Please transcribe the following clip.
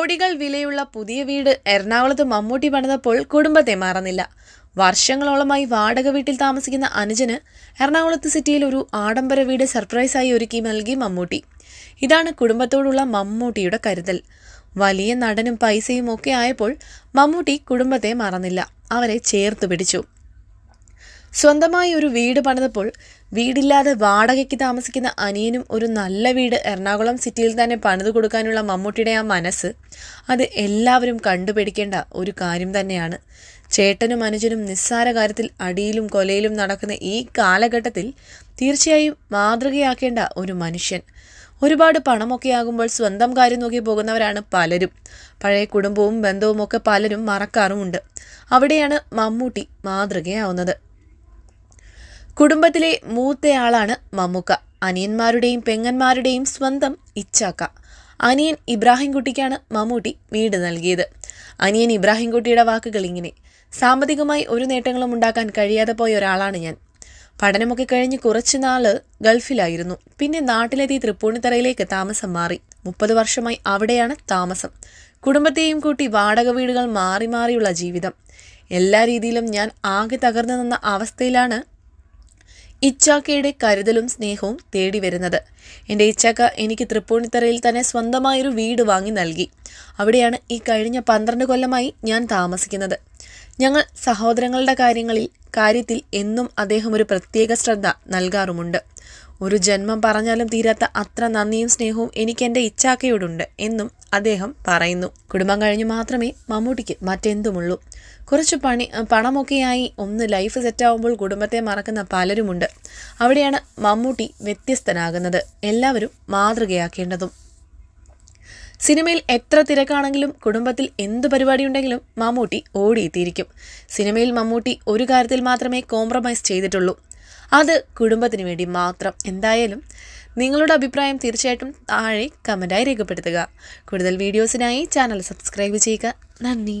കോടികൾ വിലയുള്ള പുതിയ വീട് എറണാകുളത്ത് മമ്മൂട്ടി പണിതപ്പോൾ കുടുംബത്തെ മാറുന്നില്ല. വർഷങ്ങളോളമായി വാടക വീട്ടിൽ താമസിക്കുന്ന അനുജന് എറണാകുളത്ത് സിറ്റിയിൽ ഒരു ആഡംബര വീട് സർപ്രൈസായി ഒരുക്കി നൽകി മമ്മൂട്ടി. ഇതാണ് കുടുംബത്തോടുള്ള മമ്മൂട്ടിയുടെ കരുതൽ. വലിയ നടനും പൈസയും ഒക്കെ ആയപ്പോൾ മമ്മൂട്ടി കുടുംബത്തെ മറന്നില്ല. അവരെ ചേർത്ത് പിടിച്ചു. സ്വന്തമായി ഒരു വീട് പണിതപ്പോൾ വീടില്ലാതെ വാടകയ്ക്ക് താമസിക്കുന്ന അനിയനും ഒരു നല്ല വീട് എറണാകുളം സിറ്റിയിൽ തന്നെ പണിതു കൊടുക്കാനുള്ള മമ്മൂട്ടിയുടെ ആ മനസ്സ് അത് എല്ലാവരും കണ്ടുപിടിക്കേണ്ട ഒരു കാര്യം തന്നെയാണ്. ചേട്ടനും അനുജനും നിസ്സാര കാര്യത്തിൽ അടിയിലും കൊലയിലും നടക്കുന്ന ഈ കാലഘട്ടത്തിൽ തീർച്ചയായും മാതൃകയാക്കേണ്ട ഒരു മനുഷ്യൻ. ഒരുപാട് പണമൊക്കെ ആകുമ്പോൾ സ്വന്തം കാര്യം നോക്കി പോകുന്നവരാണ് പലരും. പഴയ കുടുംബവും ബന്ധവും ഒക്കെ പലരും മറക്കാറുമുണ്ട്. അവിടെയാണ് മമ്മൂട്ടി മാതൃകയാവുന്നത്. കുടുംബത്തിലെ മൂത്തയാളാണ് മമ്മൂക്ക. അനിയന്മാരുടെയും പെങ്ങന്മാരുടെയും സ്വന്തം ഇച്ചാക്ക. അനിയൻ ഇബ്രാഹിംകുട്ടിക്കാണ് മമ്മൂട്ടി വീട് നൽകിയത്. അനിയൻ ഇബ്രാഹിംകുട്ടിയുടെ വാക്കുകൾ ഇങ്ങനെ സാമ്പത്തികമായി ഒരു നേട്ടങ്ങളും ഉണ്ടാക്കാൻ കഴിയാതെ പോയ ഒരാളാണ് ഞാൻ. പഠനമൊക്കെ കഴിഞ്ഞ് കുറച്ച് നാൾ ഗൾഫിലായിരുന്നു. പിന്നെ നാട്ടിലെത്തി തൃപ്പൂണിത്തറയിലേക്ക് താമസം മാറി. മുപ്പത് വർഷമായി അവിടെയാണ് താമസം. കുടുംബത്തെയും കൂട്ടി വാടക വീടുകൾ മാറി മാറിയുള്ള ജീവിതം. എല്ലാ രീതിയിലും ഞാൻ ആകെ തകർന്നു നിന്ന അവസ്ഥയിലാണ് ഇച്ചാക്കയുടെ കരുതലും സ്നേഹവും തേടി വരുന്നത്. എന്റെ ഇച്ചാക്ക എനിക്ക് തൃപ്പൂണിത്തറയിൽ തന്നെ സ്വന്തമായൊരു വീട് വാങ്ങി നൽകി. അവിടെയാണ് ഈ കഴിഞ്ഞ പന്ത്രണ്ട് കൊല്ലമായി ഞാൻ താമസിക്കുന്നത്. ഞങ്ങൾ സഹോദരങ്ങളുടെ കാര്യങ്ങളിൽ കാര്യത്തിൽ എന്നും അദ്ദേഹം ഒരു പ്രത്യേക ശ്രദ്ധ നൽകാറുമുണ്ട്. ഒരു ജന്മം പറഞ്ഞാലും തീരാത്ത അത്ര നന്ദിയും സ്നേഹവും എനിക്ക് എന്റെ ഇച്ചാക്കയോടുണ്ട് എന്നും അദ്ദേഹം പറയുന്നു. കുടുംബം കഴിഞ്ഞ് മാത്രമേ മമ്മൂട്ടിക്ക് മറ്റെന്തുമുള്ളൂ. കുറച്ച് പണി പണമൊക്കെയായി ഒന്ന് ലൈഫ് സെറ്റാവുമ്പോൾ കുടുംബത്തെ മറക്കുന്ന പലരുമുണ്ട്. അവിടെയാണ് മമ്മൂട്ടി വ്യത്യസ്തനാകുന്നത്. എല്ലാവരും മാതൃകയാക്കേണ്ടതും സിനിമയിൽ എത്ര തിരക്കാണെങ്കിലും കുടുംബത്തിൽ എന്ത് പരിപാടി ഉണ്ടെങ്കിലും മമ്മൂട്ടി ഓടിയെത്തിയിരിക്കും. സിനിമയിൽ മമ്മൂട്ടി ഒരു കാര്യത്തിൽ മാത്രമേ കോംപ്രമൈസ് ചെയ്തിട്ടുള്ളൂ. അത് കുടുംബത്തിന് വേണ്ടി മാത്രം. എന്തായാലും നിങ്ങളുടെ അഭിപ്രായം തീർച്ചയായിട്ടും താഴെ കമന്റായി രേഖപ്പെടുത്തുക. കൂടുതൽ വീഡിയോസിനായി ചാനൽ സബ്സ്ക്രൈബ് ചെയ്യുക. നന്ദി.